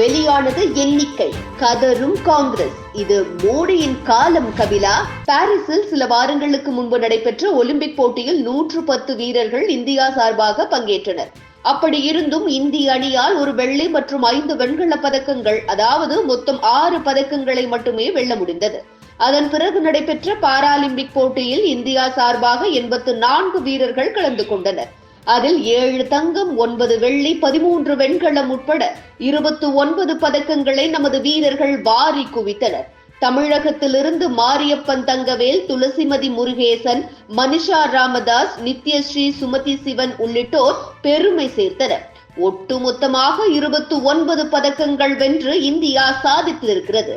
வெளியானது எண்ணிக்கை. கதரும் காங்கிரஸ். இது மோடியின் காலம் கபிலா. பாரிஸில் சில வாரங்களுக்கு முன்பு நடைபெற்ற ஒலிம்பிக் போட்டியில் நூற்று பத்து வீரர்கள் இந்தியா சார்பாக பங்கேற்றனர். அப்படி இருந்தும் இந்திய அணியால் ஒரு வெள்ளி மற்றும் ஐந்து வெண்கலப் பதக்கங்கள் அதாவது மொத்தம் ஆறு பதக்கங்களை மட்டுமே வெல்ல முடிந்தது. அதன் பிறகு நடைபெற்ற பாராலிம்பிக் போட்டியில் இந்தியா சார்பாக எண்பத்து நான்கு வீரர்கள் கலந்து கொண்டனர். அதில் ஏழு தங்கம் ஒன்பது வெள்ளி பதிமூன்று வெண்கலம் உட்பட இருபத்து ஒன்பது பதக்கங்களை நமது வீரர்கள் வாரி குவித்தனர். தமிழகத்திலிருந்து மாரியப்பன் தங்கவேல் துளசிமதி முருகேசன் மனிஷா ராமதாஸ் நித்யஸ்ரீ சுமதி சிவன் உள்ளிட்டோர் பெருமை சேர்த்தனர். ஒட்டுமொத்தமாக இருபத்து ஒன்பது பதக்கங்கள் வென்று இந்தியா சாதித்திருக்கிறது.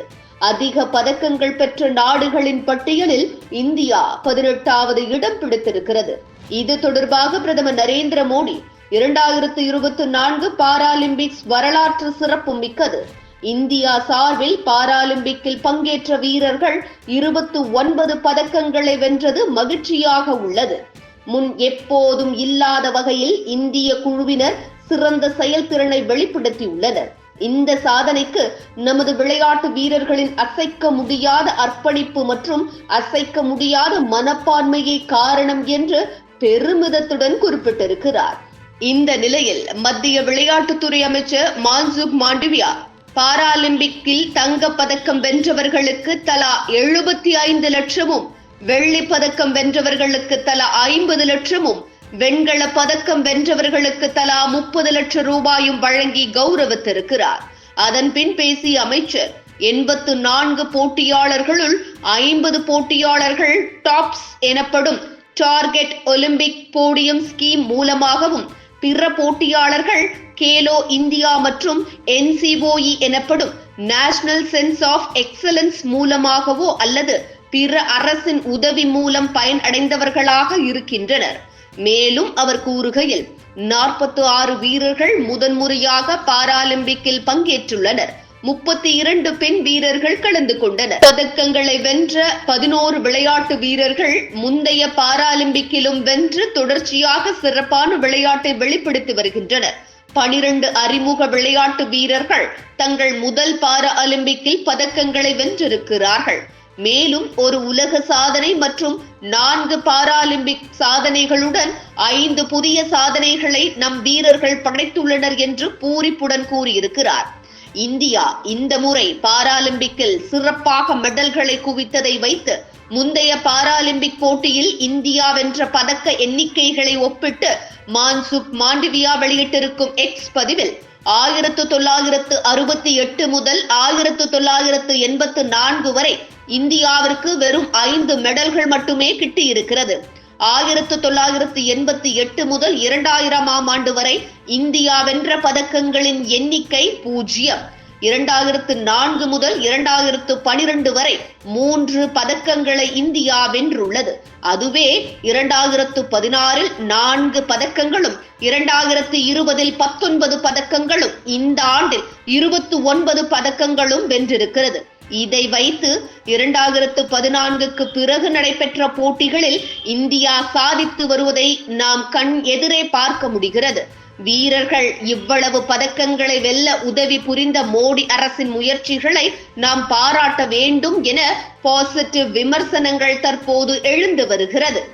அதிக பதக்கங்கள் பெற்ற நாடுகளின் பட்டியலில் இந்தியா பதினெட்டாவது இடம் பிடித்திருக்கிறது. இது தொடர்பாக பிரதமர் நரேந்திர மோடி இரண்டாயிரத்து இருபத்தி நான்கு பாராலிம்பிக்ஸ் வரலாற்று சிறப்பு மிக்கது. இந்தியா சார்பில் பாராலிம்பிக்கில் பங்கேற்ற வீரர்கள் இருபத்து ஒன்பது பதக்கங்களை வென்றது மகிழ்ச்சியாக உள்ளது. முன் எப்போதும் இல்லாத வகையில் இந்திய குழுவினர் சிறந்த செயல்திறனை வெளிப்படுத்தியுள்ளனர். இந்த சாதனைக்கு நமது விளையாட்டு வீரர்களின் அசைக்க முடியாத அர்ப்பணிப்பு மற்றும் அசைக்க முடியாத மனப்பான்மையே காரணம் என்று பெருமிதத்துடன் குறிப்பிட்டிருக்கிறார். இந்த நிலையில் மத்திய விளையாட்டுத்துறை அமைச்சர் மான்சுக் மாண்டவியா பாராலிம்பிக்கில் தங்க பதக்கம் வென்றவர்களுக்கு தலா எழுபத்தி ஐந்து லட்சமும் வெள்ளி பதக்கம் வென்றவர்களுக்கு தலா ஐம்பது லட்சமும் வெண்கல பதக்கம் வென்றவர்களுக்கு தலா முப்பது லட்சம் ரூபாயும் வழங்கி கௌரவித்திருக்கிறார். அதன் பின் பேசிய அமைச்சர் எண்பத்து நான்கு போட்டியாளர்களுள் ஐம்பது போட்டியாளர்கள் டாப்ஸ் எனப்படும் டார்கெட் ஒலிம்பிக் போடியம் ஸ்கீம் மூலமாகவும் பிற போட்டியாளர்கள் கேலோ இந்தியா மற்றும் என்சிஓஇ எனப்படும் நேஷனல் சென்ஸ் ஆஃப் எக்ஸலன்ஸ் மூலமாகவோ அல்லது பிற அரசின் உதவி மூலம் பயனடைந்தவர்களாக இருக்கின்றனர். மேலும் அவர் கூறுகையில் நாற்பத்தி ஆறு வீரர்கள் முதன்முறையாக பாராலிம்பிக்கில் பங்கேற்றுள்ளனர். முப்பத்தி இரண்டு பெண் வீரர்கள் கலந்து கொண்டனர். பதக்கங்களை வென்ற பதினோரு விளையாட்டு வீரர்கள் முந்தைய பாராலிம்பிக்கிலும் வென்று தொடர்ச்சியாக சிறப்பான விளையாட்டை வெளிப்படுத்தி வருகின்றனர். பனிரண்டு அறிமுக விளையாட்டு வீரர்கள் தங்கள் முதல் பாரா ஒலிம்பிக்கில் பதக்கங்களை வென்றிருக்கிறார்கள். மேலும் ஒரு உலக சாதனை மற்றும் நான்கு பாராலிம்பிக் சாதனைகளுடன் ஐந்து புதிய சாதனைகளை நம் வீரர்கள் படைத்துள்ளனர் என்று பூரிப்புடன் கூறியிருக்கிறார். இந்தியா இந்த முறை பாராலிம்பிக்கில் சிறப்பாக மெடல்களை குவித்ததை வைத்து முந்தைய பாராலிம்பிக் போட்டியில் இந்தியா வென்ற பதக்க எண்ணிக்கைகளை ஒப்பிட்டு மான்சுக் மாண்டவியா வெளியிட்டிருக்கும் எக்ஸ் பதிவில் ஆயிரத்து தொள்ளாயிரத்து அறுபத்தி எட்டு முதல் ஆயிரத்து தொள்ளாயிரத்து எண்பத்து நான்கு வரை இந்தியாவிற்கு வெறும் ஐந்து மெடல்கள் மட்டுமே கிட்டியிருக்கிறது. ஆயிரத்து தொள்ளாயிரத்து எண்பத்தி எட்டு முதல் இரண்டாயிரமாம் ஆண்டு வரை இந்தியா வென்ற பதக்கங்களின் எண்ணிக்கை பூஜ்ஜியம். இரண்டாயிரத்து நான்கு முதல் இரண்டாயிரத்து பனிரெண்டு வரை மூன்று பதக்கங்களை இந்தியா வென்றுள்ளது. அதுவே இரண்டாயிரத்து பதினாறில் நான்கு பதக்கங்களும் இரண்டாயிரத்து இருபதில் பத்தொன்பது பதக்கங்களும் இந்த ஆண்டில் இருபத்து ஒன்பது பதக்கங்களும் வென்றிருக்கிறது. இதை வைத்து இரண்டாயிரத்து பதினான்குக்கு பிறகு நடைபெற்ற போட்டிகளில் இந்தியா சாதித்து வருவதை நாம் கண் எதிரே பார்க்க முடிகிறது. வீரர்கள் இவ்வளவு பதக்கங்களை வெல்ல உதவி புரிந்த மோடி அரசின் முயற்சிகளை நாம் பாராட்ட வேண்டும் என பாசிட்டிவ் விமர்சனங்கள் தற்போது எழுந்து வருகிறது.